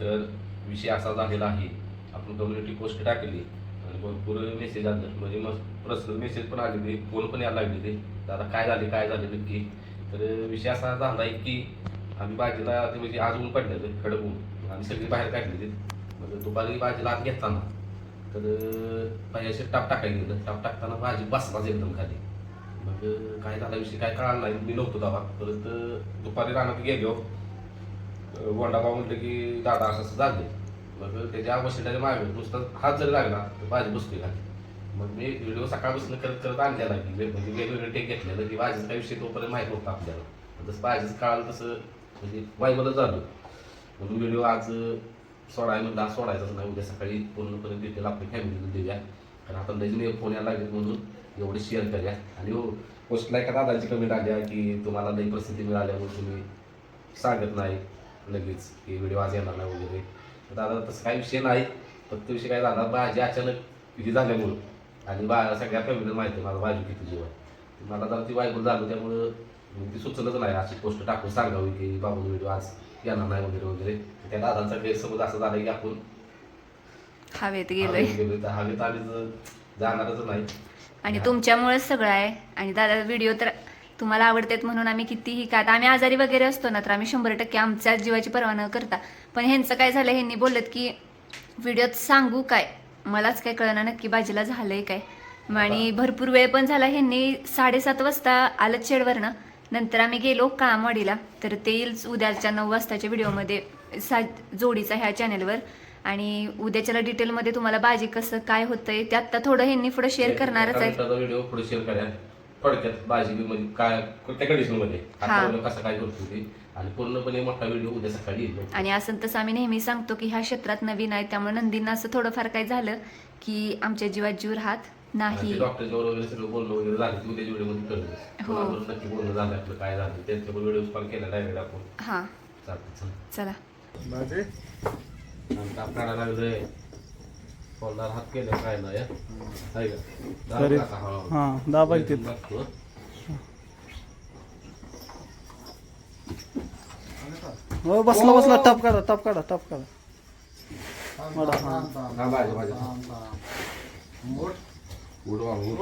तर विषय असा झालेला आहे. आपण कम्युनिटी पोस्ट टाकली आणि भरपूर मेसेज आले. म्हणजे मग पर्सनल मेसेज पण आलेले. फोन पण यायला लागलेले. दादा काय झाले काय झाले नक्की? तर विषय असा झाला आहे की आम्ही भाजीला ते म्हणजे आज ऊन पडलेलं कडक ऊन. आम्ही सगळी बाहेर काढलेली. मग दुपारी भाजीला आत घेताना. तर पाहिजे टाप टाकायला गेलं. टाप टाकताना भाजी बसलाच एकदम खाली. मग काय झाला विषय? काय कळाला नाही. मी नव्हतो दाबा परत दुपारी रानात गेलो. वंडापाव म्हटलं की दादा असं असं झाले मग त्याच्या वशिल्याच्या मागे नुसतं हात जरी लागला तर भाजी बसते खाली. मग मी व्हिडिओ सकाळपासून करत करत आणलेला की म्हणजे वेगवेगळे टेक घेतलेलं. की भाजीचा काही विषय तोपर्यंत माहीत नव्हता आपल्याला. जसं भाजीचं कळालं तसं म्हणजे वाईबलच झालं. म्हणून व्हिडिओ आज सोडायला म्हणलं. आज सोडायचाच नाही. उद्या सकाळी पूर्णपणे डिटेल आपली फॅमिलीला देऊया. कारण आता लई फोन यायला लागेल म्हणून एवढे शेअर करूया. आणि हो पोस्टला एका दादाची कमेंट आल्या की तुम्हाला लई प्रसिद्धी मिळाल्यामुळे तुम्ही सांगत नाही. लगेच की व्हिडिओ आज येणार नाही वगैरे. तर दादा तसं काही विषय नाही. फक्त विषय काय झाला भाजी अचानक ही झाल्यामुळं आणि बा सगळ्या फॅमिलीला माहिती आहे माझा भाजी किती जीव आहे. मला जरा ती वायबल झालं त्यामुळं ती सुचलंच नाही. अशी पोस्ट टाकून सांगावी की बाबू व्हिडिओ आज येणार नाही वगैरे वगैरे. त्या दादांचा गैरसमज असं झाला की आपण हवेत गेलोय. हवेत तर जाणारच नाही. आणि तुमच्यामुळेच सगळं आहे. आणि दादा व्हिडिओ तर तुम्हाला आवडतात म्हणून आम्ही कितीही का आम्ही आजारी वगैरे असतो ना तर आम्ही शंभर टक्के आमच्या जीवाची पर्वा न करता. पण ह्यांचं काय झालं ह्यांनी बोलत की व्हिडिओत सांगू काय? मलाच काय कळणार नक्की बाजीला झालंय काय? आणि भरपूर वेळ पण झाला ह्यांनी साडेसात वाजता आलत शेडवरनं नंतर आम्ही गेलो कामवाडीला तर ते येईल उद्याच्या नऊ वाजताच्या व्हिडिओमध्ये सा जोडीचा ह्या चॅनेलवर. आणि उद्याच्याला डिटेलमध्ये तुम्हाला बाजी कसं काय होतंय ते आत्ता थोडं ह्यांनी पुढे शेअर करणारच आहे. थोडक्यात भाजी म्हणजे काय कोणत्या कंडिशनमध्ये हा. आता कसं काय करतो ते? आणि पूर्णपणे मोठा व्हिडिओ उद्या सकाळी येईल. आणि असं तसं आम्ही नेहमी सांगतो की ह्या क्षेत्रात नवीन आहे त्यामुळे नंदींना असं थोडंफार काय झालं की आमच्या जीवात जीव राहत नाही. डॉक्टरच्या वगैरे सगळं बोलणं वगैरे झालं की उद्याच्या व्हिडिओमध्ये कळलं. हो. कोणाबरोबर नक्की बोलणं झालं आपलं काय झालं त्यांच्यावर व्हिडिओ कॉल केला डायरेक्ट आपण. हा. चालतं चला. आणि ताप काढायला लागलंय फोनला हात केलं काय नाही? आहे का? दाब टाका, हा. हा लागतो. हो बसला बसला टप काढा टप काढा टप काढा हा, माझ्या. उडवा, उडवा.